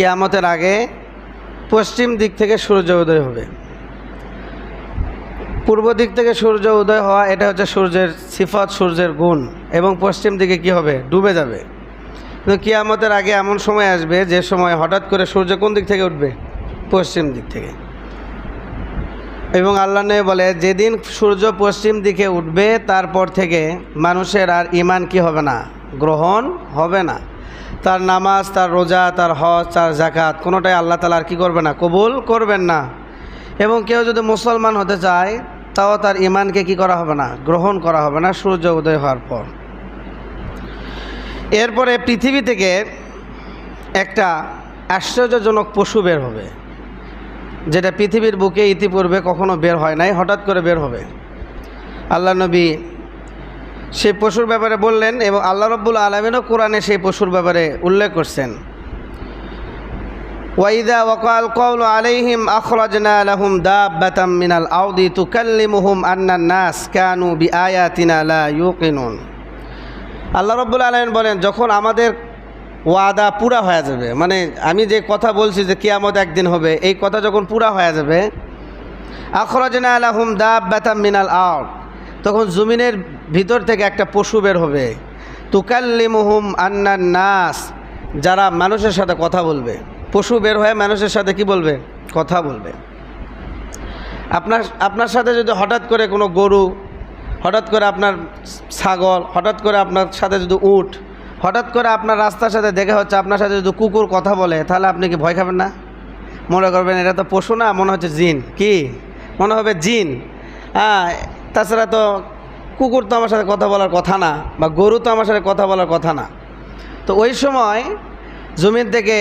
কেয়ামতের আগে পশ্চিম দিক থেকে সূর্য উদয় হবে। পূর্ব দিক থেকে সূর্য উদয় হওয়া, এটা হচ্ছে সূর্যের সিফত, সূর্যের গুণ এবং পশ্চিম দিকে কি হবে? ডুবে যাবে। কিন্তু কিয়ামতের আগে এমন সময় আসবে, যে সময় হঠাৎ করে সূর্য কোন দিক থেকে উঠবে? পশ্চিম দিক থেকে। এবং আল্লাহ নবী বলে, যেদিন সূর্য পশ্চিম দিকে উঠবে, তারপর থেকে মানুষের আর ইমান কি হবে না? গ্রহণ হবে না। তার নামাজ, তার রোজা, তার হজ, তার জাকাত কোনোটাই আল্লাহ তালা আর কী করবে না, কবুল করবেন না। এবং কেউ যদি মুসলমান হতে চায়, তাও তার ইমানকে কি করা হবে না? গ্রহণ করা হবে না সূর্য উদয় হওয়ার পর। এরপরে পৃথিবী থেকে একটা আশ্চর্যজনক পশু বের হবে, যেটা পৃথিবীর বুকে ইতিপূর্বে কখনো বের হয় নাই, হঠাৎ করে বের হবে। আল্লাহ নবী সেই পশুর ব্যাপারে বললেন এবং আল্লাহ রব্বুল আলমিনও কোরআনে সেই পশুর ব্যাপারে উল্লেখ করছেন। ওয়াইদা ওয়াকাল কৌল আলাইহিম আখরাজনা লাহুম দাব্বাতাম মিনাল আউদি তুকাল্লিমুহুম আন্নান নাস কানু বি আয়াতিনা লা ইউকিনুন। আল্লাহ রব্বুল আলমিন বলেন, যখন আমাদের ওয়াদা পুরা হয়ে যাবে মানে আমি যে কথা বলছি যে কিয়ামত একদিন হবে, এই কথা যখন পুরা হয়ে যাবে, আখরাজনা আলাহুম দাব্বাতাম মিনাল আউদ তখন জমিনের ভিতর থেকে একটা পশু বের হবে। তুকাল্লিমুহুম আন্নান নাস, যারা মানুষের সাথে কথা বলবে। পশু বের হয়ে মানুষের সাথে কি বলবে? কথা বলবে। আপনার আপনার সাথে যদি হঠাৎ করে কোনো গরু, হঠাৎ করে আপনার ছাগল, হঠাৎ করে আপনার সাথে যদি উট, হঠাৎ করে আপনার রাস্তার সাথে দেখা হচ্ছে, আপনার সাথে যদি কুকুর কথা বলে, তাহলে আপনি কি ভয় খাবেন না? মনে করবেন এটা তো পশু না, মনে হচ্ছে জিন। কি? মনে হবে জিন। হ্যাঁ তাছাড়া তো কুকুর তো আমার সাথে কথা বলার কথা না, বা গরু তো আমার সাথে কথা বলার কথা না। তো ওই সময় জমিন থেকে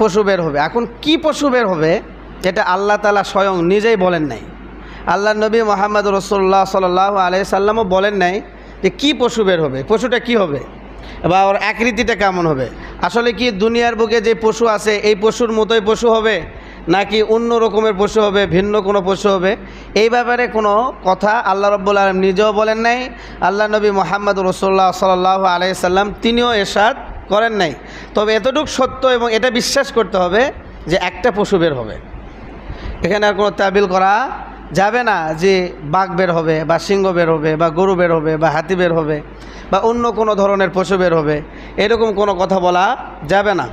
পশু বের হবে। এখন কি পশু বের হবে, এটা আল্লাহ তালা স্বয়ং নিজেই বলেন নাই। আল্লাহ নবী মোহাম্মদ রসোল্লা সাল্লাহ আলাই সাল্লামও বলেন নাই যে কি পশু বের হবে, পশুটা কি হবে, বা ওর আকৃতিটা কেমন হবে। আসলে কি দুনিয়ার বুকে যে পশু আছে, এই পশুর মতোই পশু হবে নাকি অন্য রকমের পশু হবে, ভিন্ন কোনো পশু হবে? এই ব্যাপারে কোনো কথা আল্লাহ রব্বুল আলম নিজেও বলেন নাই, আল্লাহ নবী মোহাম্মদ রসোল্লা আলাই সাল্লাম তিনিও এরশাদ করেন নাই। তবে এতটুকু সত্য এবং এটা বিশ্বাস করতে হবে যে একটা পশু বের হবে। এখানে আর কোনো তাবিল করা যাবে না যে বাঘ বের হবে, বা সিংহ বের হবে, বা গরু বের হবে, বা হাতি বের হবে, বা অন্য কোনো ধরনের পশু বের হবে। এরকম কোনো কথা বলা যাবে না।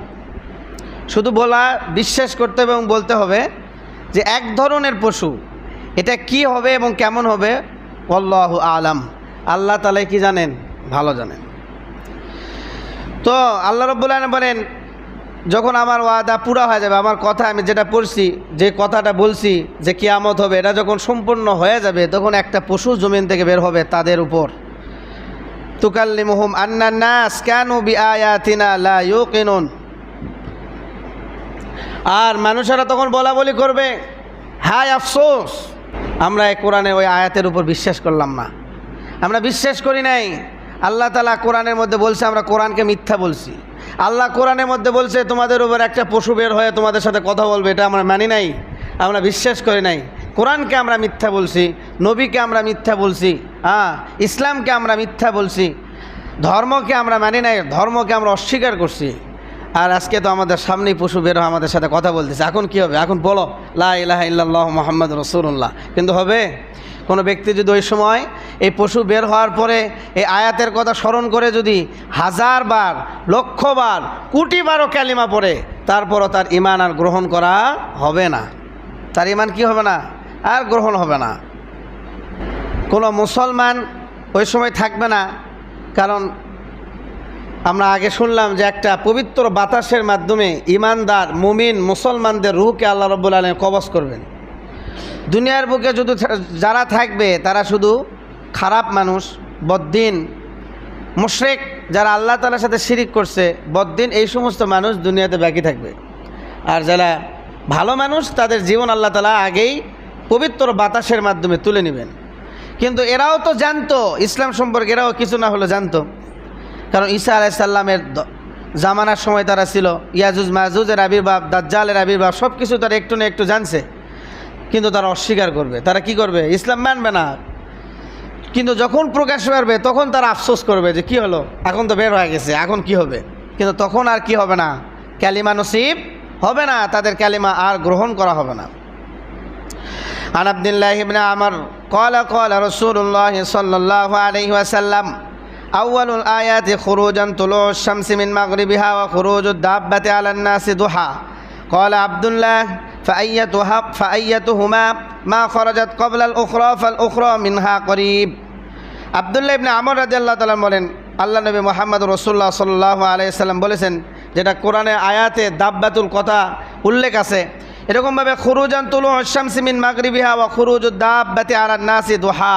শুধু বলা, বিশ্বাস করতে হবে এবং বলতে হবে যে এক ধরনের পশু, এটা কি হবে এবং কেমন হবে? অল্লাহ আলাম। আল্লাহ তালাই কি জানেন? ভালো জানেন। তো আল্লাহ রব্বুল্লাহ বলেন, যখন আমার ওয়াদা পুরা হয়ে যাবে, আমার কথা আমি যেটা পড়ছি, যে কথাটা বলছি, যে কিয়ামত হবে, এটা যখন সম্পূর্ণ হয়ে যাবে, তখন একটা পশু জমিন থেকে বের হবে তাদের উপর। তুকাল্লিমুহুম আন্নান নাস কানু বি আয়াতিনা লা ইউকিনুন। আর মানুষেরা তখন বলা বলি করবে, হায় আফসোস, আমরা এই কোরআনের ওই আয়াতের উপর বিশ্বাস করলাম না। আমরা বিশ্বাস করি নাই। আল্লাহ তালা কোরআনের মধ্যে বলছে, আমরা কোরআনকে মিথ্যা বলছি। আল্লাহ কোরআনের মধ্যে বলছে, তোমাদের উপর একটা পশু বের হয়ে তোমাদের সাথে কথা বলবে, এটা আমরা মানি নাই। আমরা বিশ্বাস করি নাই। কোরআনকে আমরা মিথ্যা বলছি, নবীকে আমরা মিথ্যা বলছি হ্যাঁ ইসলামকে আমরা মিথ্যা বলছি। ধর্মকে আমরা মানি নাই, ধর্মকে আমরা অস্বীকার করছি। আর আজকে তো আমাদের সামনেই পশু বের আমাদের সাথে কথা বলতেছে। এখন কি হবে? এখন বলো, লা ইলাহা মোহাম্মদ রসুল্লাহ কিন্তু হবে? কোনো ব্যক্তি যদি ওই সময় এই পশু বের হওয়ার পরে এই আয়াতের কথা স্মরণ করে যদি হাজার বার, লক্ষ বার, কোটি বারও ক্যালিমা পড়ে, তারপরও তার ইমান আর গ্রহণ করা হবে না। তার ইমান কি হবে না? আর গ্রহণ হবে না। কোনো মুসলমান ওই সময় থাকবে না, কারণ আমরা আগে শুনলাম যে একটা পবিত্র বাতাসের মাধ্যমে ইমানদার, মুমিন, মুসলমানদের রুহকে আল্লাহ রব্বুল আলম কবচ করবেন। দুনিয়ার বুকে শুধু যারা থাকবে, তারা শুধু খারাপ মানুষ, বদ্দিন, মুশরেক, যারা আল্লাহ তালার সাথে শিরিক করছে, বদ্দিন, এই সমস্ত মানুষ দুনিয়াতে বাকি থাকবে। আর যারা ভালো মানুষ, তাদের জীবন আল্লাহ তালা আগেই পবিত্র বাতাসের মাধ্যমে তুলে নেবেন। কিন্তু এরাও তো জানতো, ইসলাম সম্পর্কে এরাও কিছু না হলে জানতো। কারণ ঈসা আলাইসাল্লামের জামানার সময় তারা ছিল, ইয়াজুজ মাহুজের আবির্ভাব, দাজ্জালের আবির্ভাব সব কিছু তারা একটু না একটু জানছে। কিন্তু তারা অস্বীকার করবে। তারা কি করবে? ইসলাম মানবে না। কিন্তু যখন প্রকাশ পারবে তখন তারা আফসোস করবে যে কি হলো? এখন তো বের হয়ে গেছে, এখন কি হবে? কিন্তু তখন আর কি হবে না? ক্যালিমা নসিব হবে না, তাদের ক্যালিমা আর গ্রহণ করা হবে না। আন আমার কলা কল রসুল্লাহ সাল্লাহ আলহিহাসাল্লাম أول الآيات خروجا طلوع الشمس من مغربها وخروج الدابة على الناس ضحى قال عبد الله فأيتها فأيتهما ما خرجت قبل الأخرى فالأخرى منها قريب আবদুল্লাহ ইবনে আমর রাদিয়াল্লাহু তাআলা বলেন আল্লাহ নবী মোহাম্মদ রসুল্লাহ সাল্লাহ আলাইসাল্লাম বলেছেন যেটা কোরআনে আয়াতে দাব্বাতুল কথা উল্লেখ আছে এরকমভাবে খুরুজান তুলু শামসিমিন মাগরিবিহা ওয়া খুরুজ দাব্বাতি আলা নাসি দুহা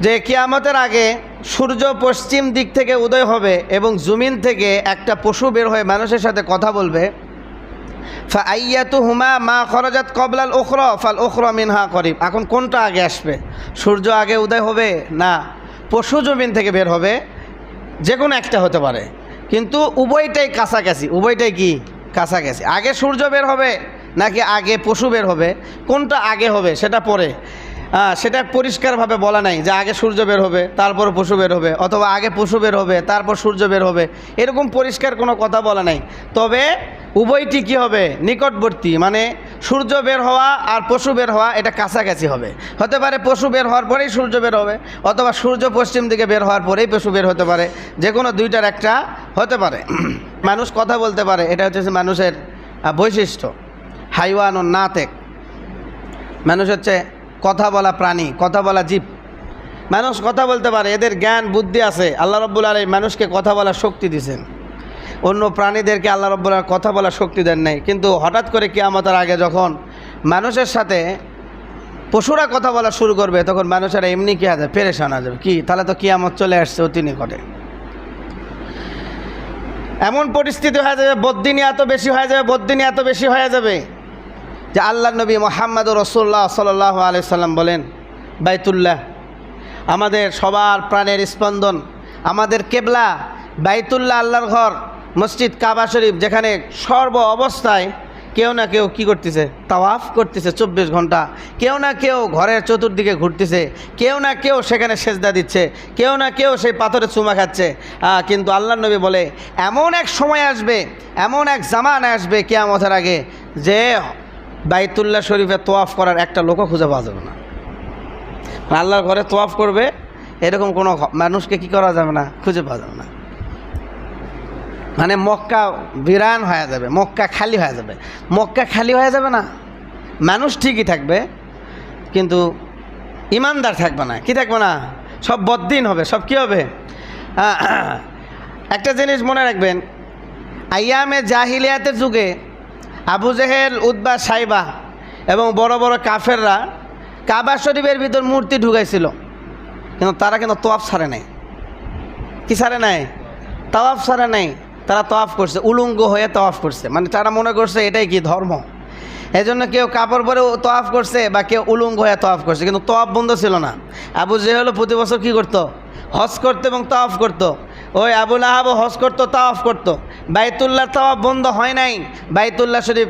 যে কিয়ামতের আগে সূর্য পশ্চিম দিক থেকে উদয় হবে এবং জুমিন থেকে একটা পশু বের হয়ে মানুষের সাথে কথা বলবে। ফা আইয়াতু হুমা মা খরজাত কবলাল ওখর ফাল ওখর মিনহা করিব। এখন কোনটা আগে আসবে? সূর্য আগে উদয় হবে না, পশু জমিন থেকে বের হবে? যে কোনো একটা হতে পারে। কিন্তু উভয়টাই কাছাকাছি। উভয়টাই কি? কাছাকাছি। আগে সূর্য বের হবে নাকি আগে পশু বের হবে? কোনটা আগে হবে সেটা পরে। আহ, সেটা পরিষ্কারভাবে বলা নাই যে আগে সূর্য বের হবে তারপর পশু বের হবে অথবা আগে পশু বের হবে তারপর সূর্য বের হবে এরকম পরিষ্কার কোনো কথা বলা নাই। তবে উভয়টি কী হবে? নিকটবর্তী মানে সূর্য বের হওয়া আর পশু বের হওয়া এটা কাছাকাছি হবে। হতে পারে পশু বের হওয়ার পরেই সূর্য বের হবে অথবা সূর্য পশ্চিম দিকে বের হওয়ার পরেই পশু বের হতে পারে। যে কোনো দুইটার একটা হতে পারে। মানুষ কথা বলতে পারে এটা হচ্ছে মানুষের বৈশিষ্ট্য। হাইওয়ান ও নাতেক। মানুষ হচ্ছে কথা বলা প্রাণী, কথা বলা জীব। মানুষ কথা বলতে পারে, এদের জ্ঞান, বুদ্ধি আছে। আল্লাহ রব্বুল আলী মানুষকে কথা বলার শক্তি দিয়েছেন। অন্য প্রাণীদেরকে আল্লাহ রব্বুল কথা বলার শক্তি দেন নাই। কিন্তু হঠাৎ করে কিয়ামতের আগে যখন মানুষের সাথে পশুরা কথা বলা শুরু করবে, তখন মানুষেরা এমনি কি আছে পেরেশান হয়ে যাবে। কি? তাহলে তো কিয়ামত চলে আসছে অতি নিকটে। এমন পরিস্থিতি হয়ে যাবে বদ্দিনী এত বেশি হয়ে যাবে বদ্দিনী এত বেশি হয়ে যাবে। যে আল্লাহ নবী মোহাম্মদ রসুল্লাহ সাল্লাহ আলি সাল্লাম বলেন, বাইতুল্লাহ, আমাদের সবার প্রাণের স্পন্দন, আমাদের কেবলা বাইতুল্লাহ আল্লাহর ঘর, মসজিদ কাবা শরীফ, যেখানে সর্ব অবস্থায় কেউ না কেউ কি করতেছে? তাওয়াফ করতেছে চব্বিশ ঘণ্টা। কেউ না কেউ ঘরের চতুর্দিকে ঘুরতেছে। কেউ না কেউ সেখানে সেজদা দিচ্ছে। কেউ না কেউ সেই পাথরে চুমা খাচ্ছে। কিন্তু আল্লাহ নবী বলে, এমন এক সময় আসবে, এমন এক জামান আসবে কেয়ামতের আগে যে বাইতুল্লাহ শরীফে তোয়াফ করার একটা লোকও খুঁজে পাওয়া যাবে না। আল্লাহর ঘরে তোয়াফ করবে, এরকম কোনো মানুষকে কি করা যাবে না? খুঁজে পাওয়া যাবে না। মানে মক্কা বিরান হয়ে যাবে, মক্কা খালি হয়ে যাবে। মক্কা খালি হয়ে যাবে না? মানুষ ঠিকই থাকবে, কিন্তু ইমানদার থাকবে না। কি থাকবে না? সব বদ্দিন হবে। সব কি হবে? একটা জিনিস মনে রাখবেন আইয়ামে জাহিলিয়াতের যুগে আবু জেহেল উদ্বা সাইবা এবং বড় বড় কাফেররা কাবা শরীফের ভিতর মূর্তি ঢুকাইছিল। কিন্তু তারা কিন্তু তোয়াফ সারে নাই। কি সারে নাই? তাওয়াফ সারে নাই। তারা তওয়াফ করছে, উলঙ্গ হয়ে তওয়াফ করছে। মানে তারা মনে করছে এটাই কি ধর্ম? এই জন্য কেউ কাপড় পরে তওয়াফ করছে বা কেউ উলঙ্গ হয়ে তওয়াফ করছে। কিন্তু তওয়াফ বন্ধ ছিল না। আবু জেহেল প্রতি বছর কী করতো? হজ করতো এবং তওয়াফ করতো। ওই আবুল আহাবও হজ করতো, তাওয়াফ করতো। বাইতুল্লাহ তওয়াফ বন্ধ হয় নাই। বাইতুল্লাহ শরীফ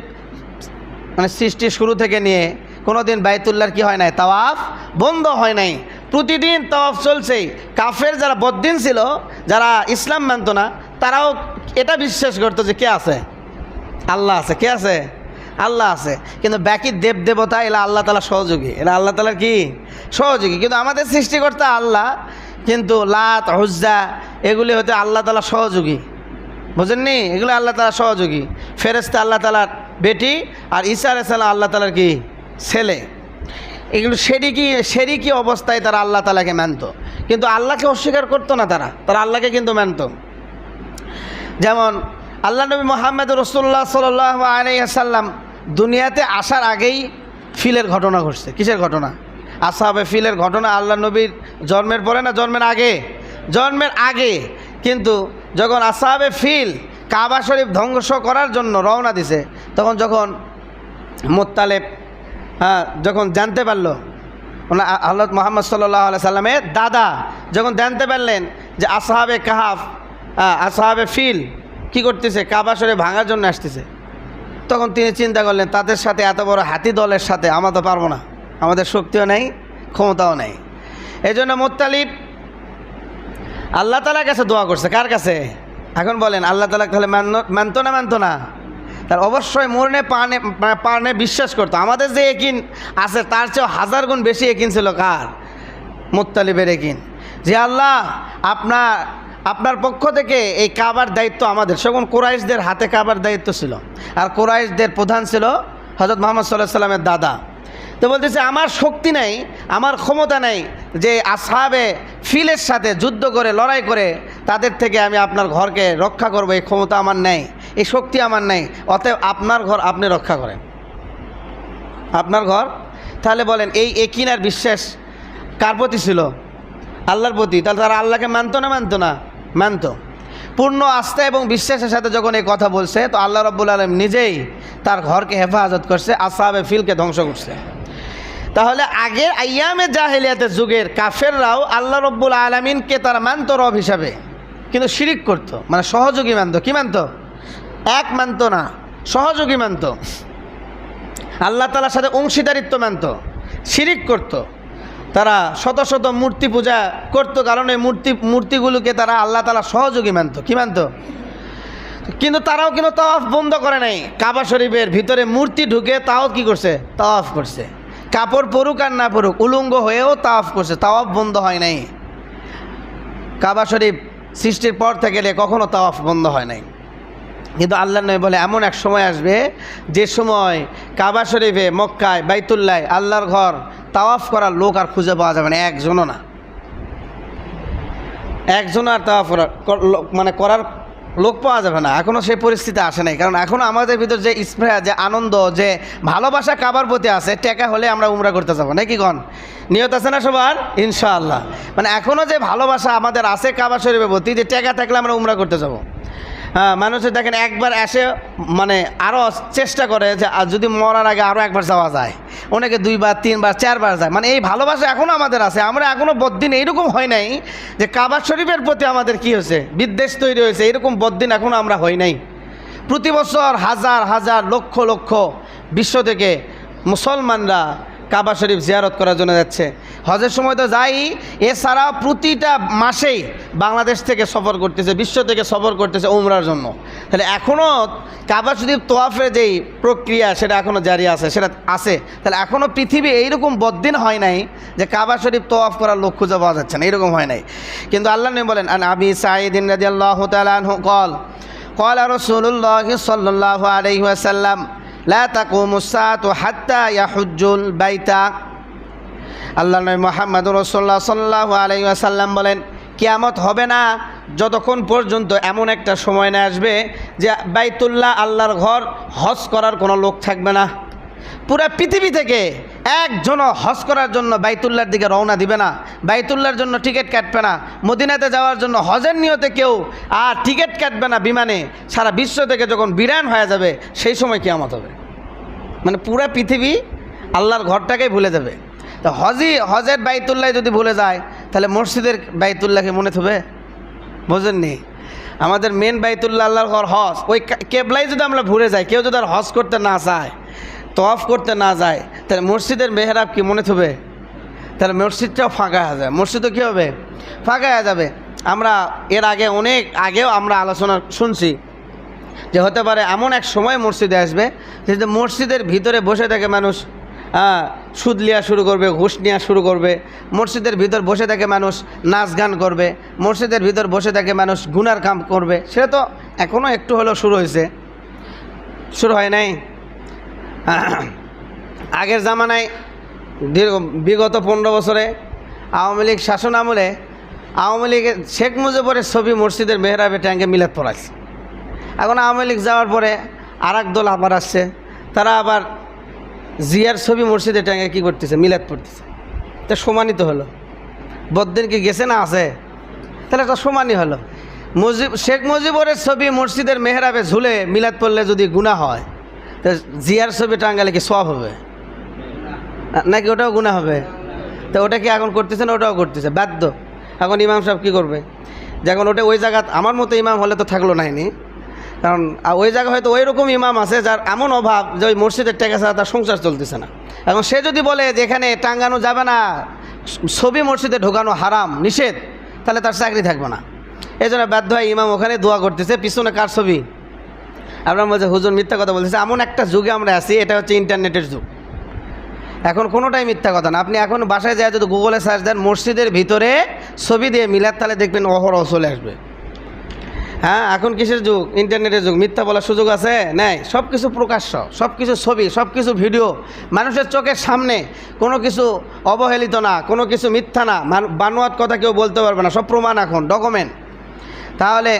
মানে সৃষ্টি শুরু থেকে নিয়ে কোনো দিন বাইতুল্লাহর কি হয় নাই? তাওয়াফ বন্ধ হয় নাই। প্রতিদিন তাওয়াফ চলছেই। কাফের যারা বদ্দিন ছিল, যারা ইসলাম মানত না, তারাও এটা বিশ্বাস করতো যে কে আছে? আল্লাহ আছে। কে আছে? আল্লাহ আছে। কিন্তু বাকি দেব দেবতা এরা আল্লাহ তালা সহযোগী। এরা আল্লাহ তালার কি? সহযোগী। কিন্তু আমাদের সৃষ্টিকর্তা আল্লাহ কিন্তু লাত হুজ্জা এগুলি হতে আল্লাহ তালা সহযোগী। বুঝেননি? এগুলো আল্লাহ তালা সহযোগী। ফেরেস্তা আল্লাহ তালার বেটি, আর ঈসা আলাইসাল্লাম আল্লাহ তালার কি? ছেলে। এগুলো সেরিকি সেরিকি অবস্থায় তারা আল্লাহ তালাকে মানত। কিন্তু আল্লাহকে অস্বীকার করতো না তারা। তারা আল্লাহকে কিন্তু মানত। যেমন, আল্লাহ নবী মোহাম্মদ রসুল্লাহ সাল আলাইসাল্লাম দুনিয়াতে আসার আগেই ফিলের ঘটনা ঘটছে। কিসের ঘটনা? আসাবে ফিলের ঘটনা আল্লাহ নবীর জন্মের পরে না জন্মের আগে? জন্মের আগে। কিন্তু যখন আসাবে ফিল কাবা শরীফ ধ্বংস করার জন্য রওনা দিছে তখন যখন মোত্তালেব হ্যাঁ যখন জানতে পারল ওনা আল্লাহ মোহাম্মদ সাল্লাহ সাল্লামের দাদা যখন জানতে পারলেন যে আসহাবে কাহাফ হ্যাঁ, আসহাবে ফিল কি করতেছে কাবা শরীফ ভাঙার জন্য আসতেছে তখন তিনি চিন্তা করলেন তাদের সাথে এত বড় হাতি দলের সাথে আমরা তো পারব না। আমাদের শক্তিও নেই, ক্ষমতাও নেই। এই জন্য মোত্তালিব, আল্লাহ তালার কাছে দোয়া করছে। কার কাছে? এখন বলেন, আল্লাহ তালা তাহলে মানতো না মানতো না? তার অবশ্যই মরনে পানে পারনে বিশ্বাস করতো। আমাদের যে একিন আছে, তার চেয়েও হাজার গুণ বেশি একিন ছিল কার? মুত্তালিবের একিন। যে আল্লাহ আপনার আপনার পক্ষ থেকে এই কাবার দায়িত্ব আমাদের। সেখন কোরাইশদের হাতে কাবার দায়িত্ব ছিল। আর কোরাইশদের প্রধান ছিল হজরত মোহাম্মদ সাল্লাহ সাল্লামের দাদা। তো বলতেছে, আমার শক্তি নাই, আমার ক্ষমতা নাই যে আসহাবে ফিলের সাথে যুদ্ধ করে, লড়াই করে, তাদের থেকে আমি আপনার ঘরকে রক্ষা করব, এই ক্ষমতা আমার নেই, এই শক্তি আমার নেই, অতএব আপনার ঘর আপনি রক্ষা করেন। আপনার ঘর? তাহলে বলেন, এই একিনার বিশ্বাস কার প্রতি ছিল? আল্লাহর প্রতি। তাহলে তারা আল্লাহকে মানত না মানতো না? মানত। পূর্ণ আস্থা এবং বিশ্বাসের সাথে যখন এই কথা বলছে, তো আল্লাহ রব্বুল আলম নিজেই তার ঘরকে হেফাজত করছে আসাবে ফিলকে ধ্বংস করছে। তাহলে আগে আয়ামে জাহেলিয়াতের যুগের কাফেররাও আল্লাহ রব্বুল আলমিনকে তারা মানত রব হিসাবে, কিন্তু শিরিক করতো। মানে সহযোগী মানত। কি মানত? এক মানত না, সহযোগী মানত। আল্লাহ তালার সাথে অংশীদারিত্ব মানত, শিরিক করত। তারা শত শত মূর্তি পূজা করত, কারণ এই মূর্তি, মূর্তিগুলোকে তারা আল্লাহ তালা সহযোগী মানত। কি মানত? কিন্তু তারাও কিন্তু তাওয়াফ বন্ধ করে নাই। কাবা শরীফের ভিতরে মূর্তি ঢুকে তাও কি করছে? তাওয়াফ করছে। কাপড় পরুক আর না পরুক, উলঙ্গ হয়েও তাওয়াফ করছে, তাওয়াফ বন্ধ হয় নাই। কাবা শরীফ সৃষ্টির পর থেকে কখনো তাওয়াফ বন্ধ হয় নাই। কিন্তু আল্লাহ নয় বলে, এমন এক সময় আসবে, যে সময় কাবা শরীফে, মক্কায়, বাইতুল্লায়, আল্লাহর ঘর, তাওয়াফ করার লোক আর খুঁজে পাওয়া যাবে না, একজনও না। একজন আর তাওয়াফ মানে করার লোক পাওয়া যাবে না। এখনও সেই পরিস্থিতি আসে নাই। কারণ এখনও আমাদের ভিতর যে স্প্রেহ যে আনন্দ, যে ভালোবাসা কাবার প্রতি আছে, টেকা হলে আমরা উমরা করতে যাব। নাকি কন? নিয়ত আছে না সবার? ইনশাআল্লাহ। মানে এখনও যে ভালোবাসা আমাদের আছে কাবার শরীরের প্রতি, যে টেকা থাকলে আমরা উমরা করতে যাব। হ্যাঁ দেখেন একবার এসে মানে আরও চেষ্টা করে যে যদি মরার আগে আরও একবার যাওয়া যায়। অনেকে দুইবার, তিনবার, চারবার যায়। মানে এই ভালোবাসা এখনও আমাদের আছে। আমরা এখনও বদ্দিন এইরকম হয় নাই যে কাবা শরীফের প্রতি আমাদের কি হয়েছে? বিদ্বেষ তৈরি হয়েছে। এরকম বদ্দিন এখনও আমরা হই নাই। প্রতি বছর হাজার হাজার লক্ষ লক্ষ বিশ্ব থেকে মুসলমানরা কাবা শরীফ জিয়ারত করার জন্য যাচ্ছে। হজের সময় তো যাই, এছাড়া প্রতিটা মাসেই বাংলাদেশ থেকে সফর করতেছে, বিশ্ব থেকে সফর করতেছে উমরার জন্য। তাহলে এখনও কাবা শরীফ তোয়াফের যেই প্রক্রিয়া, সেটা এখনও জারি আছে, সেটা আছে। তাহলে এখনও পৃথিবী এইরকম বদ্দিন হয় নাই যে কাবা শরীফ তোয়াফ করার লক্ষ্য যা পাওয়া যাচ্ছে না, এরকম হয় নাই। কিন্তু আল্লাহ নেই বলেন, আন আবি সাঈদিন রাজি আল্লাহ তালান কল। কল আর রসুল্লাহ সাল্লাহ আলহিহাসাল্লাম লাহুজুল বাইতা। আল্লাহ বলেন, কিয়ামত হবে না যতক্ষণ পর্যন্ত এমন একটা সময় না আসবে যে বাইতুল্লাহ আল্লাহর ঘর হজ করার কোনো লোক থাকবে না। পুরা পৃথিবী থেকে একজনও হজ করার জন্য বাইতুল্লার দিকে রওনা দিবে না। বাইতুল্লার জন্য টিকিট কাটবে না। মদিনাতে যাওয়ার জন্য হজের নিয়তে কেউ আর টিকিট কাটবে না বিমানে। সারা বিশ্ব থেকে যখন বিরান হয়ে যাবে, সেই সময় কিয়ামত হবে। মানে পুরা পৃথিবী আল্লাহর ঘরটাকেই ভুলে যাবে। তো হজি, হজের বাইতুল্লাহ যদি ভুলে যায়, তাহলে মসজিদের বাইতুল্লাহকে মনে থবে? বোঝেননি? আমাদের মেন বাইতুল্লাহ আল্লাহর ঘর হজ। ওই কেবলাই যদি আমরা ভুলে যাই, কেউ যদি আর হজ করতে না চায় তফ করতে না যায়, তাহলে মসজিদের মেহরাব কি মনে থবে? তাহলে মসজিদটাও ফাঁকা হয়ে যাবে। মসজিদও কী হবে? ফাঁকা হয়ে যাবে। আমরা এর আগে অনেক আগেও আমরা আলোচনা শুনছি যে হতে পারে এমন এক সময় মসজিদে আসবে, যে মসজিদের ভিতরে বসে থাকে মানুষ সুদ নেওয়া শুরু করবে, ঘুষ নেওয়া শুরু করবে, মসজিদের ভিতর বসে থাকে মানুষ, নাচ গান করবে, মসজিদের ভিতর বসে থাকে মানুষ, গুনার কাম করবে, সেটা তো এখনও একটু হলেও শুরু হয়েছে। শুরু হয় নাই? আগের জামানায় দীর্ঘ বিগত পনেরো বছরে আওয়ামী লীগ শাসন আমলে আওয়ামী লীগের শেখ মুজিবরের ছবি মসজিদের মেহরাবে ট্যাঙ্কে মিলাদ পড়াচ্ছে এখন আওয়ামী লীগ যাওয়ার পরে আর দল আবার আসছে, তারা আবার জিয়ার ছবি মসজিদে ট্যাঙ্কে কী করতেছে? মিলাদ পড়তেছে। তা সমানিত হলো। বদ্দিন কি গেছে না আছে? তাহলে একটা সমানই হলো। মুজিব, শেখ মুজিবরের ছবি মসজিদের মেহরাবে ঝুলে মিলাদ পড়লে যদি গুণা হয় তা জিয়ার ছবি টাঙ্গালে কি সব হবে? নাকি ওটাও গুণা হবে? তো ওটা কি এখন করতেছে না ওটাও করতেছে? বাধ্য। এখন ইমাম সাহেব কী করবে? যখন ওটা ওই জায়গা, আমার মতো ইমাম হলে তো থাকল নাইনি কারণ ওই জায়গায় হয়তো ওই রকম ইমাম আছে যার এমন অভাব যে ওই মসজিদের টাকা ছাড়া তার সংসার চলতেছে না। এখন সে যদি বলে যে এখানে টাঙ্গানো যাবে না, ছবি মসজিদে ঢোকানো হারাম, নিষেধ, তাহলে তার চাকরি থাকবে না। এই জন্য বাধ্য হয় ইমাম ওখানে দোয়া করতেছে, পিছনে কার ছবি? আপনার বলছে হুজুর মিথ্যা কথা বলতেছে। এমন একটা যুগে আমরা আছি, এটা হচ্ছে ইন্টারনেটের যুগ। এখন কোনোটাই মিথ্যা কথা না। আপনি এখন বাসায় যায় যদি গুগলে সার্চ দেন, মসজিদের ভিতরে ছবি দিয়ে মিলার তালে দেখবেন অহরহ চলে আসবে। হ্যাঁ এখন কিসের যুগ? ইন্টারনেটের যুগ। মিথ্যা বলার সুযোগ আছে? নেই। সব কিছু প্রকাশ্য। সব কিছু ছবি সব কিছু ভিডিও। মানুষের চোখের সামনে কোনো কিছু অবহেলিত না, কোনো কিছু মিথ্যা না। বানোয়াত কথা কেউ বলতে পারবে না। সব প্রমাণ এখন, ডকুমেন্ট। তাহলে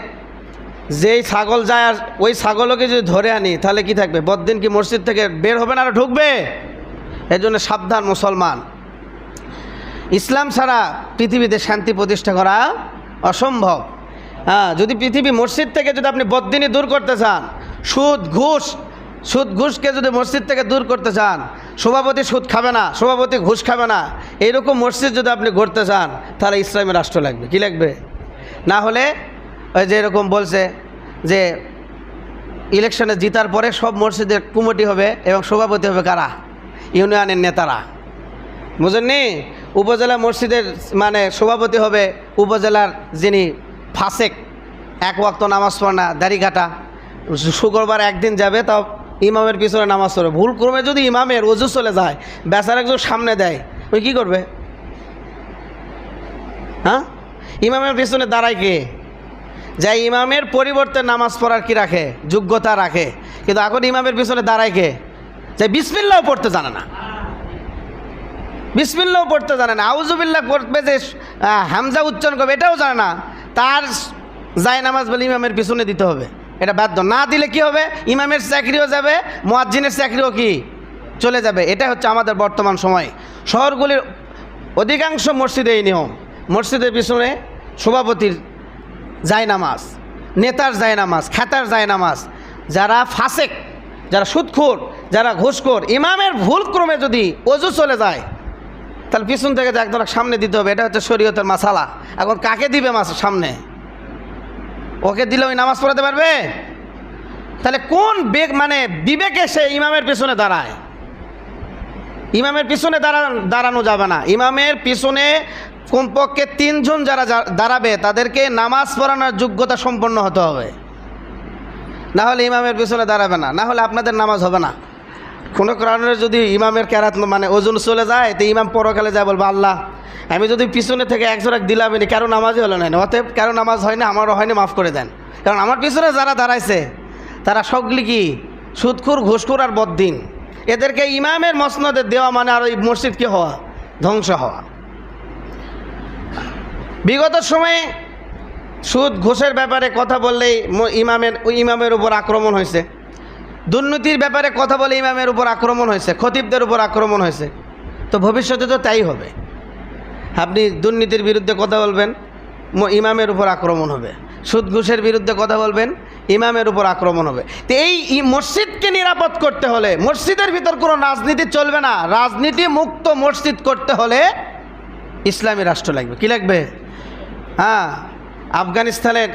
যেই ছাগল যায় আর ওই ছাগলকে যদি ধরে আনি, তাহলে কি থাকবে? বদিন কি মসজিদ থেকে বের হবে না আর ঢুকবে? এর জন্য সাবধান মুসলমান। ইসলাম ছাড়া পৃথিবীতে শান্তি প্রতিষ্ঠা করা অসম্ভব। হ্যাঁ যদি পৃথিবী মসজিদ থেকে যদি আপনি বদিনী দূর করতে চান, সুদ, ঘুষ, সুদ, ঘুষকে যদি মসজিদ থেকে দূর করতে চান, সভাপতি সুদ খাবে না, সভাপতি ঘুষ খাবে না, এইরকম মসজিদ যদি আপনি গড়তে চান, তাহলে ইসলামী রাষ্ট্র লাগবে। কি লাগবে? না হলে ওই যে এরকম বলছে যে ইলেকশনে জিতার পরে সব মসজিদের কুমটি হবে এবং সভাপতি হবে কারা? ইউনিয়নের নেতারা। বুঝেননি? উপজেলা মসজিদের মানে সভাপতি হবে উপজেলার যিনি ফাসেক, এক ওয়াক্ত নামাজ পড়ে না দাড়িঘাটা শুক্রবার একদিন যাবে, তাও ইমামের পিছনে নামাজ পড়বে ভুল ক্রমে যদি ইমামের অজু চলে যায়, বেচার একজন সামনে দেয়, ওই কী করবে? হ্যাঁ? ইমামের পিছনে দাঁড়ায় কে? যাই ইমামের পরিবর্তে নামাজ পড়ার কি রাখে? যোগ্যতা রাখে। কিন্তু এখন ইমামের পিছনে দাঁড়ায় কে? যে বিসমিল্লাও পড়তে জানে না। বিসমিল্লাও পড়তে জানে না। আউজুবিল্লাহ করবে যে হামজা উচ্চারণ করবে, এটাও জানে না। তার যায় নামাজ বলে ইমামের পিছনে দিতে হবে। এটা বাধ্য। না দিলে কি হবে? ইমামের চাকরিও যাবে, মোয়াজ্জিনের চাকরিও কি? চলে যাবে। এটা হচ্ছে আমাদের বর্তমান সময়। শহরগুলির অধিকাংশ মসজিদে এই নিয়ম। মসজিদের পিছনে সভাপতির যায় নামাজ নেতার যায় নামাজ খ্যাতার যায় নামাজ যারা ফাসেক, যারা সুদখোর যারা ঘুষখোর, ইমামের ভুল ক্রমে যদি অজু চলে যায়, তাহলে পিছন থেকে একদম সামনে দিতে হবে, এটা হচ্ছে শরীয়তের মাসালা। এখন কাকে দিবে মাস সামনে? ওকে দিলে ওই নামাজ পড়াতে পারবে? তাহলে কোন বেগ মানে বিবেকে সে ইমামের পিছনে দাঁড়ায়? ইমামের পিছনে দাঁড়া দাঁড়ানো যাবে না। ইমামের পিছনে কমপক্ষে তিনজন যারা দাঁড়াবে, তাদেরকে নামাজ পড়ানোর যোগ্যতা সম্পন্ন হতে হবে। না হলে ইমামের পিছনে দাঁড়াবে না না হলে আপনাদের নামাজ হবে না। কোনো কারণে যদি ইমামের ক্যারাত মানে ওজন চলে যায়, তো ইমাম পরকালে যায় বলব, আল্লাহ, আমি যদি পিছনে থেকে একজোড়াক দিলাম নি কারও নামাজই হলো না অতএব কারও নামাজ হয় না, আমারও হয়নি মাফ করে দেন। কারণ আমার পিছনে যারা দাঁড়াইছে, তারা সবগুলি কি? সুদখুর ঘুষখুর আর বদ্দিন। এদেরকে ইমামের মসনদে দেওয়া মানে আর ওই মসজিদ কি হওয়া, ধ্বংস হওয়া। বিগত সময়ে সুদ, ঘোষের ব্যাপারে কথা বললেই ইমামের ইমামের উপর আক্রমণ হয়েছে। দুর্নীতির ব্যাপারে কথা বলে ইমামের উপর আক্রমণ হয়েছে, খতিবদের উপর আক্রমণ হয়েছে। তো ভবিষ্যতে তো তাই হবে। আপনি দুর্নীতির বিরুদ্ধে কথা বলবেন ইমামের উপর আক্রমণ হবে। সুদ, ঘুষের বিরুদ্ধে কথা বলবেন, ইমামের উপর আক্রমণ হবে। তো এই মসজিদকে নিরাপদ করতে হলে, মসজিদের ভিতর কোনো রাজনীতি চলবে না। রাজনীতি মুক্ত মসজিদ করতে হলে ইসলামী রাষ্ট্র লাগবে। কি লাগবে? হ্যাঁ আফগানিস্তানের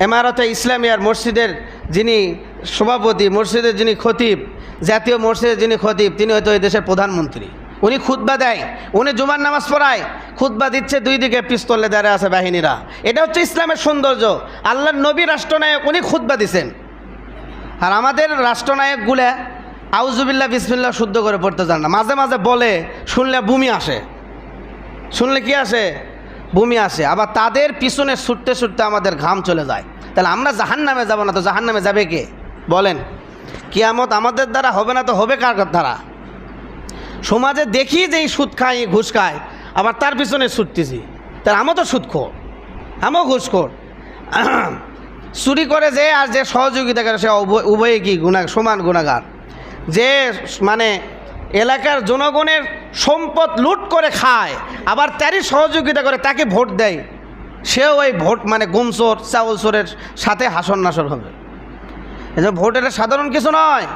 এমারতে ইসলামিয়ার মসজিদের যিনি সভাপতি, মসজিদের যিনি খতিব, জাতীয় মসজিদের যিনি খতিব, তিনি হয়তো এই দেশের প্রধানমন্ত্রী। উনি খুতবা দেয়, উনি জুমার নামাজ পড়ায়, খুতবা দিচ্ছে দুই দিকে, পিস্তলে দাঁড়িয়ে আছে বাহিনীরা। এটা হচ্ছে ইসলামের সৌন্দর্য। আল্লাহর নবী রাষ্ট্রনায়ক, উনি খুতবা দিছেন। আর আমাদের রাষ্ট্রনায়কগুলা আউজুবিল্লাহ বিসমিল্লাহ শুদ্ধ করে পড়তে চান না। মাঝে মাঝে বলে, শুনলে বুমি আসে। শুনলে কি আসে? বমি আসে, আবার তাদের পিছনে ছুটতে ছুটতে আমাদের ঘাম চলে যায়। তাহলে আমরা জাহান নামে যাব না তো জাহান নামে যাবে কে? বলেন, কিয়ামত আমাদের দ্বারা হবে না তো হবে কার দ্বারা? সমাজে দেখি যে এই সুদ খাই ঘুষ খায়, আবার তার পিছনে ছুটতেছি। তাহলে আমও তো সুদ খোর আমিও ঘুষখোর। চুরি করে যে আর যে সহযোগিতা করে সে উভয়ে কি গুণা, সমান গুণাগার। যে মানে এলাকার জনগণের সম্পদ লুট করে খায়, আবার তারই সহযোগিতা করে, তাকে ভোট দেয়। সেও ওই ভোট মানে গুমচোর চাউল চোরের সাথে হাসন নাসর হবে। এজন্য ভোট এটা সাধারণ কিছু নয়,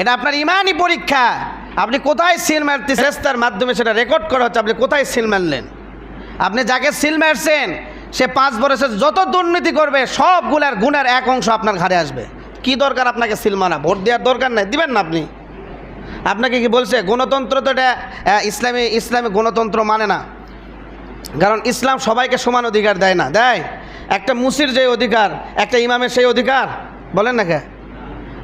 এটা আপনার ইমানই পরীক্ষা। আপনি কোথায় সিল মারতে চেষ্টার মাধ্যমে সেটা রেকর্ড করা হচ্ছে, আপনি কোথায় সিল মারলেন? আপনি যাকে সিল মারছেন, সে পাঁচ বছর যত দুর্নীতি করবে, সবগুলার গুণের এক অংশ আপনার ঘাড়ে আসবে। কি দরকার আপনাকে সিল মারা? ভোট দেওয়ার দরকার নাই, দিবেন না আপনি। আপনাকে কি বলছে? গণতন্ত্র তো এটা ইসলামী ইসলামী গণতন্ত্র মানে না। কারণ ইসলাম সবাইকে সমান অধিকার দেয় না। দেয়? একটা মুসির যে অধিকার, একটা ইমামের সেই অধিকার। বলেন না কে?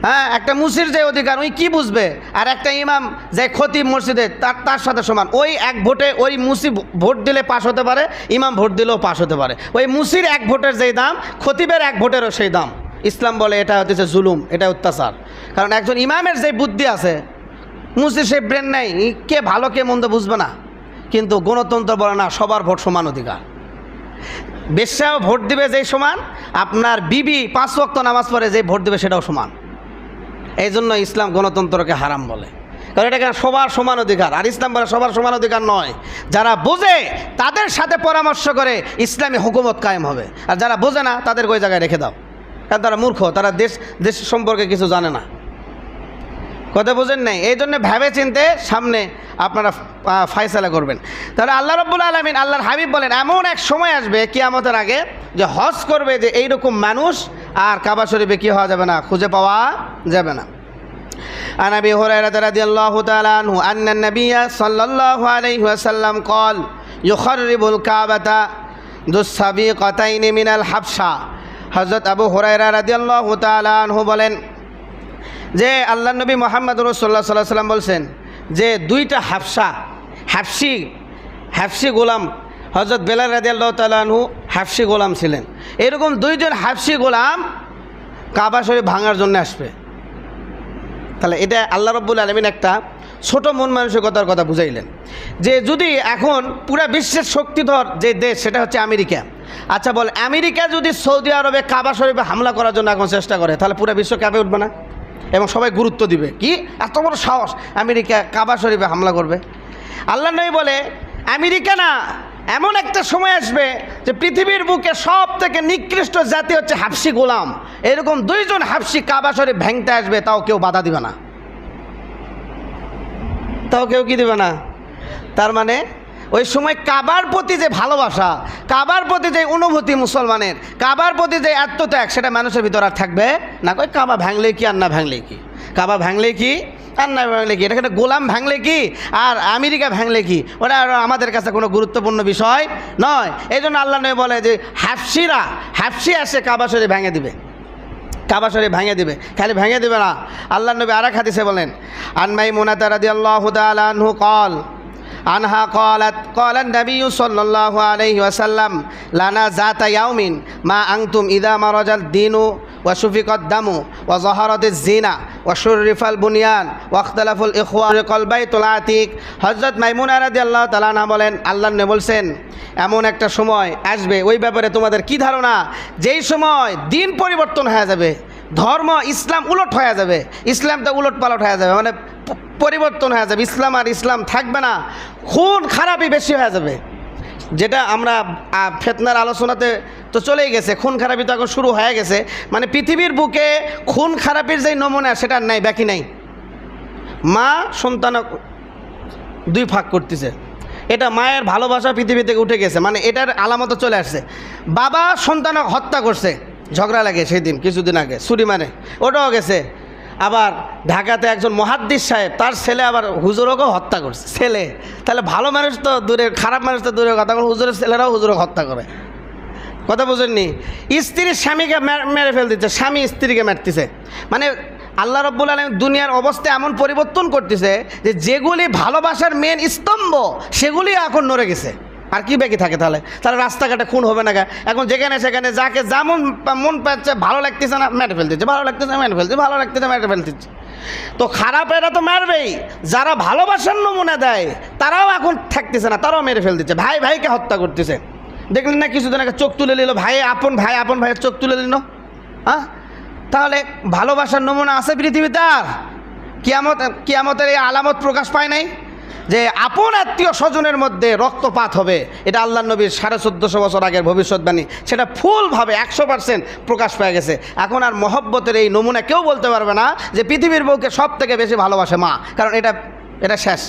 হ্যাঁ একটা মুসির যে অধিকার ওই কি বুঝবে? আর একটা ইমাম যে খতিব মসজিদে, তার তার সাথে সমান। ওই এক ভোটে ওই মুসি ভোট দিলে পাশ হতে পারে, ইমাম ভোট দিলেও পাশ হতে পারে। ওই মুসির এক ভোটের যেই দাম, খতিবের এক ভোটেরও সেই দাম। ইসলাম বলে এটা হচ্ছে জুলুম, এটা অত্যাচার। কারণ একজন ইমামের যে বুদ্ধি আছে মুসির সেই ব্রেন নাই কে ভালো, কে মন্দ বুঝবে না। কিন্তু গণতন্ত্র বলে না, সবার ভোট সমান অধিকার। বেশ্যাও ভোট দিবে যেই সমান, আপনার বিবি পাঁচ ওয়াক্ত নামাজ পড়ে যে ভোট দিবে সেটাও সমান। এই জন্য ইসলাম গণতন্ত্রকে হারাম বলে। কারণ এটা কেন সবার সমান অধিকার। আর ইসলাম বলে সবার সমান অধিকার নয়। যারা বোঝে, তাদের সাথে পরামর্শ করে ইসলামী হুকুমত কায়েম হবে। আর যারা বোঝে না তাদের ওই জায়গায় রেখে দাও। কারণ তারা মূর্খ, তারা দেশ দেশ সম্পর্কে কিছু জানে না। কথা বোঝেন নাই এই জন্য ভেবে চিনতে সামনে আপনারা আহ, ফায়সালা করবেন তাহলে আল্লাহ রব্বুল আলমিন আল্লাহর হাবিব বলেন এমন এক সময় আসবে কিয়ামতের আগে যে হজ করবে যে এইরকম মানুষ আর কাবা শরীফে কী হওয়া যাবে না খুঁজে পাওয়া যাবে না عن ابي هريره رضي الله تعالى عنه ان النبي صلى الله عليه وسلم قال يخرب الكعبه ذو السبيقتين من الحبشه হযরত আবু হুরায়রা রাদিয়াল্লাহু তাআলা আনহু বলেন যে আল্লাহ নবী মোহাম্মদ রসোল্লা সাল্লাহ সাল্লাম বলছেন যে দুইটা হাফসা, হাফসি হাফসি গোলাম হজরত বেলাল রাজি আল্লাহ তালু হাফসি গোলাম ছিলেন। এরকম দুইজন হাফসি গোলাম কাবা শরীফ ভাঙার জন্য আসবে। তাহলে এটা আল্লাহ রব্বুল আলমিন একটা ছোট মন মানসিকতার কথা বুঝাইলেন। যে যদি এখন পুরা বিশ্বের শক্তিধর যে দেশ, সেটা হচ্ছে আমেরিকা। আচ্ছা বল, আমেরিকা যদি সৌদি আরবে কাবা শরীফে হামলা করার জন্য এখন চেষ্টা করে, তাহলে পুরা বিশ্ব কাঁপে উঠবে না? এবং সবাই গুরুত্ব দিবে। কি? এত বড় সাহস। আমেরিকা, কাবা শরীফে হামলা করবে। আল্লাহ নবী বলে, আমেরিকা না, এমন একটা সময় আসবে যে পৃথিবীর বুকে সব থেকে নিকৃষ্ট জাতি হচ্ছে হাফসি গোলাম। এরকম দুইজন হাফসি কাবা শরীফ ভেঙতে আসবে, তাও কেউ বাধা দিবে না। তাও কেউ কি দিবে না? তার মানে ওই সময় কাবার প্রতি যে ভালোবাসা, কাবার প্রতি যে অনুভূতি মুসলমানের, কাবার প্রতি যে আত্মত্যাগ, সেটা মানুষের ভিতর আর থাকবে না। কই কাবা ভাঙলে কি, আর না ভাঙলে কি? কাবা ভাঙলে কি, আর না ভাঙলে কি? এটা একটা গোলাম ভাঙলে কি, আর আমেরিকা ভাঙলে কি? ওটা আর আমাদের কাছে কোনো গুরুত্বপূর্ণ বিষয় নয়। এই জন্য আল্লাহ নয় বলে যে হ্যাপসিরা হ্যাপসি আসে, কাবা শরীফ ভেঙে দিবে। কাবা শরীফ ভেঙে দিবে। খালি ভেঙে দিবে না। আল্লাহ নবী আর এক হাদিসে বলেন আনমাই মুনাতা রাদিয়াল্লাহু তাআলা আনহু আনহা কলাত, কলান নবী সাল্লাহ আলহি ওয়াসাল্লাম, লানা জাতা ইয়াউমিন, মা আংতুম ইদা মারজাল দিনু ওয়াসুফিকত দামু ও জহরত জিনা ওয়াসুরিফাল বুনিয়ান ওয়াখতালাফুল ইখওয়ান কলবাই তোলা আতিক। হজরত মাইমুন আরাদি আল্লাহ তালানা বলেন, আল্লাহ নে বলছেন, এমন একটা সময় আসবে, ওই ব্যাপারে তোমাদের কি ধারণা? যেই সময় দিন পরিবর্তন হয়ে যাবে, ধর্ম, ইসলাম উলট হয়ে যাবে, ইসলামটা উলট পালট হয়ে যাবে মানে পরিবর্তন হয়ে যাবে। ইসলাম আর ইসলাম থাকবে না, খুন খারাপই বেশি হয়ে যাবে। যেটা আমরা ফেতনার আলোচনাতে তো চলেই গেছে, খুন খারাপি তো এখন শুরু হয়ে গেছে। মানে পৃথিবীর বুকে খুন খারাপির যে নমুনা সেটা নাই, বাকি নাই। মা সন্তান দুই ফাঁক করতেছে। এটা মায়ের ভালোবাসা পৃথিবী থেকে উঠে গেছে মানে এটার আলামত চলে আসছে। বাবা সন্তান হত্যা করছে, ঝগড়া লাগে সেই দিন কিছুদিন আগে, ছুরি মানে ওটাও গেছে। আবার ঢাকাতে একজন মহাদ্দিস সাহেব, তার ছেলে আবার হুজুরকেও হত্যা করছে। ছেলে? তাহলে ভালো মানুষ তো দূরে, খারাপ মানুষ তো দূরে কথা বলে, হুজুরের ছেলেরাও হুজুরকে হত্যা করে। কথা বুঝেননি? স্ত্রী স্বামীকে মেরে ফেল দিচ্ছে স্বামী স্ত্রীকে মারতেছে। মানে আল্লাহ রব্বুল আলম দুনিয়ার অবস্থা এমন পরিবর্তন করতেছে যে যেগুলি ভালোবাসার মেন স্তম্ভ, সেগুলি এখন নড়ে গেছে। আর কি বাকি থাকে তাহলে? তাহলে রাস্তাঘাটে খুন হবে না? এখন যেখানে সেখানে যাকে যেমন মন পাচ্ছে, ভালো লাগতেছে না, মেরে ফেলতেছে। ভালো লাগতেছে মেরে ফেলছে ভালো লাগতেছে মেরে ফেলতেছে। তো খারাপ এরা তো মারবেই। যারা ভালোবাসার নমুনা দেয়, তারাও এখন থাকতেছে না, তারাও মেরে ফেলতেছে। ভাই, ভাইকে হত্যা করতেছে। দেখলেন না কিছুদিন আগে চোখ তুলে নিল, ভাই, আপন ভাই, আপন ভাইয়ের চোখ তুলে নিল? হ্যাঁ তাহলে ভালোবাসার নমুনা আছে পৃথিবীতে আর? কিয়ামত, কিয়ামতের এই আলামত প্রকাশ পায় নাই? যে আপন আত্মীয় স্বজনের মধ্যে রক্তপাত হবে এটা আল্লাহ নবীর সাড়ে চোদ্দোশো বছর আগের ভবিষ্যৎবাণী। সেটা ফুলভাবে একশো পার্সেন্ট প্রকাশ পেয়ে গেছে। এখন আর মহব্বতের এই নমুনা কেউ বলতে পারবে না যে পৃথিবীর বউকে সব থেকে বেশি ভালোবাসে মা। কারণ এটা এটা শেষ।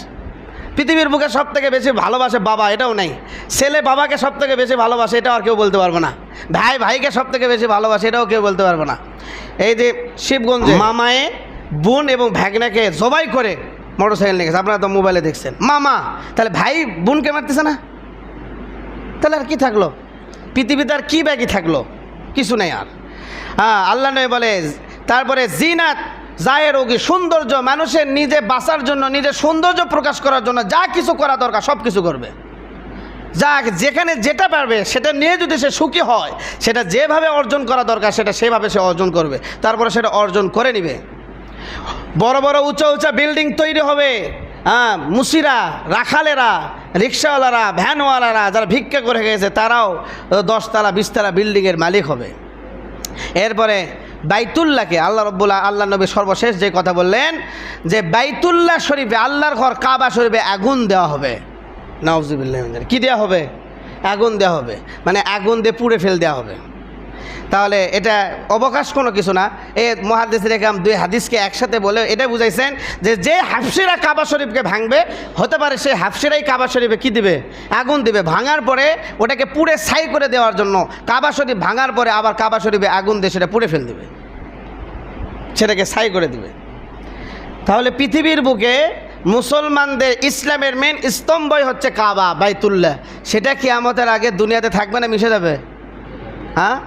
পৃথিবীর বুকে সব থেকে বেশি ভালোবাসে বাবা এটাও নেই। ছেলে বাবাকে সব থেকে বেশি ভালোবাসে এটাও আর কেউ বলতে পারবে না। ভাই ভাইকে সব থেকে বেশি ভালোবাসে এটাও কেউ বলতে পারবে না। এই যে শিবগঞ্জে মামায়ে বোন এবং ভ্যাগনাকে জবাই করে মোটর সাইকেল নিয়ে গেছে। আপনারা তো মোবাইলে দেখছেন। মামা, তাহলে ভাই বোনকে মারতেছে না? তাহলে আর কী থাকল? পৃথিবীতে আর কী ব্যাগই থাকল? কিছু নেই আর। হ্যাঁ আল্লাহ নয় বলে, তারপরে জিনাত, জায়ের রোগী, সৌন্দর্য, মানুষের নিজে বাঁচার জন্য, নিজের সৌন্দর্য প্রকাশ করার জন্য যা কিছু করা দরকার, সব কিছু করবে। যা যেখানে যেটা পারবে, সেটা নিয়ে যদি সে সুখী হয়, সেটা যেভাবে অর্জন করা দরকার, সেটা সেভাবে সে অর্জন করবে। তারপরে সেটা অর্জন করে নিবে। বড় বড় উঁচা উঁচা বিল্ডিং তৈরি হবে। হ্যাঁ মুসিরা, রাখালেরা, রিক্সাওয়ালারা, ভ্যানওয়ালারা যারা ভিক্ষা করে গেছে, তারাও দশতলা, বিশতলা বিল্ডিংয়ের মালিক হবে। এরপরে বাইতুল্লাহকে আল্লাহ রব্বুল্লাহ আল্লাহ নবী সর্বশেষ যে কথা বললেন, যে বাইতুল্লাহ শরীফে, আল্লাহর ঘর কাবা শরীফে আগুন দেওয়া হবে। নওয়াজুবিল্লাহ কি দেওয়া হবে? আগুন দেওয়া হবে। মানে আগুন দিয়ে পুড়ে ফেল দেওয়া হবে। তাহলে এটা অবকাশ কোনো কিছু না। এ মহাদিস রেখাম দুই হাদিসকে একসাথে বলে এটা বুঝাইছেন যে যে হাফসিরা কাবা শরীফকে ভাঙবে, হতে পারে সেই হাফসিরাই কাবা শরীফে কী দিবে? আগুন দিবে। ভাঙার পরে ওটাকে পুড়ে ছাই করে দেওয়ার জন্য কাবা শরীফ ভাঙার পরে আবার কাবা শরীফে আগুন দিয়ে সেটা পুড়ে ফেল দিবে সেটাকে ছাই করে দিবে। তাহলে পৃথিবীর বুকে মুসলমানদের ইসলামের মেন স্তম্ভই হচ্ছে কাবা, বাইতুল্লাহ। সেটা কি আমাদের আগে দুনিয়াতে থাকবে না, মিশে যাবে? হ্যাঁ?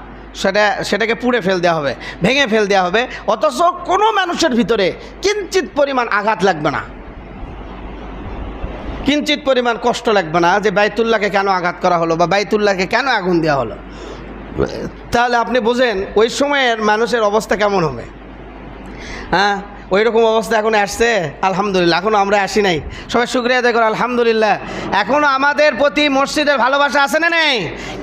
সেটা, সেটাকে পুড়ে ফেল দেওয়া হবে, ভেঙে ফেল দেওয়া হবে। অথচ কোনো মানুষের ভিতরে কিঞ্চিত পরিমাণ আঘাত লাগবে না। কিঞ্চিত পরিমাণ কষ্ট লাগবে না যে বাইতুল্লাহকে কেন আঘাত করা হলো বা বাইতুল্লাহকে কেন আগুন দেওয়া হলো। তাহলে আপনি বোঝেন, ওই সময়ের মানুষের অবস্থা কেমন হবে? হ্যাঁ? ওই রকম অবস্থা এখন আসছে? আলহামদুলিল্লাহ এখনও আমরা আসি নাই। সবাই শুক্রিয়া দেখো আলহামদুলিল্লাহ। এখনও আমাদের প্রতি মসজিদের ভালোবাসা আছে না নেই?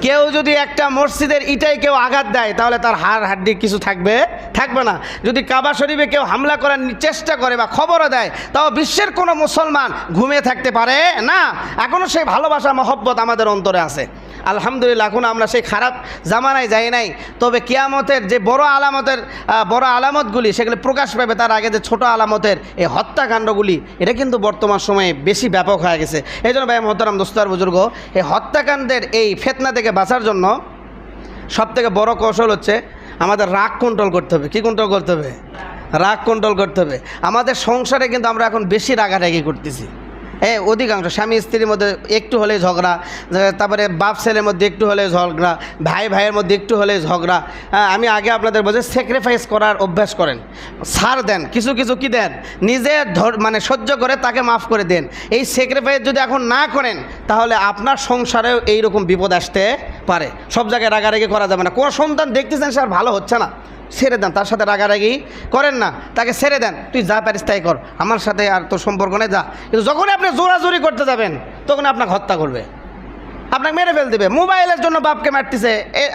কেউ যদি একটা মসজিদের ইটাই কেউ আঘাত দেয়, তাহলে তার হাড় হাড্ডি কিছু থাকবে? থাকবে না। যদি কাবা শরীফে কেউ হামলা করার চেষ্টা করে বা খবরও দেয়, তাও বিশ্বের কোনো মুসলমান ঘুমিয়ে থাকতে পারে না? এখনও সেই ভালোবাসা, মহব্বত আমাদের অন্তরে আছে। আলহামদুলিল্লাহ, এখন আমরা সেই খারাপ জামানায় যাই নাই। তবে কিয়ামতের যে বড় আলামতের বড় আলামতগুলি, সেগুলি প্রকাশ পাবে তার আগে যে ছোট আলামতের এই হত্যাকাণ্ডগুলি, এটা কিন্তু বর্তমান সময়ে বেশি ব্যাপক হয়ে গেছে। এই জন্য ভাই মহতারাম দোস্তার বুজুর্গ, এই হত্যাকাণ্ডের এই ফেতনা থেকে বাঁচার জন্য সবথেকে বড় কৌশল হচ্ছে আমাদের রাগ কন্ট্রোল করতে হবে। কী কন্ট্রোল করতে হবে? রাগ কন্ট্রোল করতে হবে। আমাদের সংসারে কিন্তু আমরা এখন বেশি রাগারাগি করতেছি। হ্যাঁ অধিকাংশ স্বামী স্ত্রীর মধ্যে একটু হলে ঝগড়া, তারপরে বাপ ছেলের মধ্যে একটু হলে ঝগড়া, ভাই ভাইয়ের মধ্যে একটু হলে ঝগড়া। আমি আগে আপনাদের বলছি স্যাক্রিফাইস করার অভ্যাস করেন। সার দেন, কিছু কিছু কি দেন? নিজে মানে সহ্য করে তাকে মাফ করে দেন। এই স্যাক্রিফাইস যদি এখন না করেন, তাহলে আপনার সংসারেও এইরকম বিপদ আসতে পারে। সব জায়গায় রাগারাগি করা যাবে না। কোনো সন্তান দেখতেছেন সে আর ভালো হচ্ছে না। ছেড়ে দেন, তার সাথে রাগারাগি করেন না। তাকে ছেড়ে দেন, তুই যা পারিস তাই কর। আমার সাথে আর তোর সম্পর্ক নেই, যা। কিন্তু যখনই আপনি জোরাজোরি করতে যাবেন তখন আপনাকে হত্যা করবে। আপনাকে মেরে ফেল দেবে। মোবাইলের জন্য বাপকে মারতেছে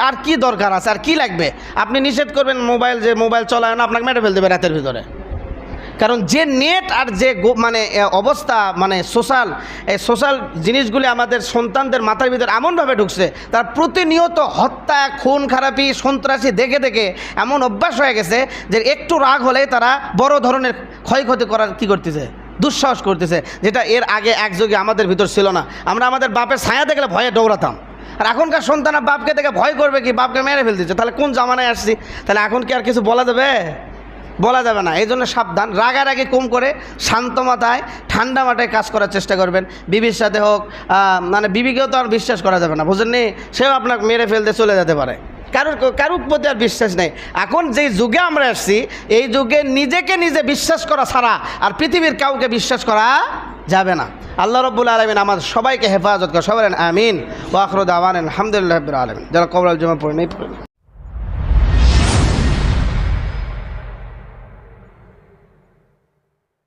আর কি দরকার আছে, আর কি লাগবে? আপনি নিষেধ করবেন মোবাইল যে মোবাইল চলায় না, আপনাকে মেরে ফেল দেবে রাতের ভিতরে। কারণ যে নেট আর যে মানে অবস্থা মানে সোশ্যাল সোশ্যাল জিনিসগুলি আমাদের সন্তানদের মাথার ভিতরে এমনভাবে ঢুকছে, তার প্রতিনিয়ত হত্যা, খুন, খারাপি, সন্ত্রাসী দেখে দেখে এমন অভ্যাস হয়ে গেছে যে একটু রাগ হলেই তারা বড় ধরনের ক্ষয়ক্ষতি করার কি করতেছে? দুঃসাহস করতেছে, যেটা এর আগে একযোগে আমাদের ভিতর ছিল না। আমরা আমাদের বাপের ছায়া দেখলে ভয়ে দৌড়াতাম। আর এখনকার সন্তানরা বাপকে দেখে ভয় করবে কি? বাপকে মেরে ফেলতেছে। তাহলে কোন জামানায় আসছি? তাহলে এখন কি আর কিছু বলা যাবে? বলা যাবে না। এই জন্য সাবধান। রাগারাগি কম করে শান্ত মাথায়, ঠান্ডা মাথায় কাজ করার চেষ্টা করবেন। বিবির সাথে হোক মানে বিবিকেও তো আর বিশ্বাস করা যাবে না, বুঝলেন সেও আপনাকে মেরে ফেলতে চলে যেতে পারে। কারোর কারোর প্রতি আর বিশ্বাস নেই। এখন যেই যুগে আমরা আসছি, এই যুগে নিজেকে নিজে বিশ্বাস করা ছাড়া আর পৃথিবীর কাউকে বিশ্বাস করা যাবে না। আল্লাহ রব্বুল আলমিন আমাদের সবাইকে হেফাজত করে সবাই আমিন। ওয়াখরুদ আওয়ান আলহামদুলিল্লাহ আলমিন। যারা কবরাল জমা পড়ে, নেই।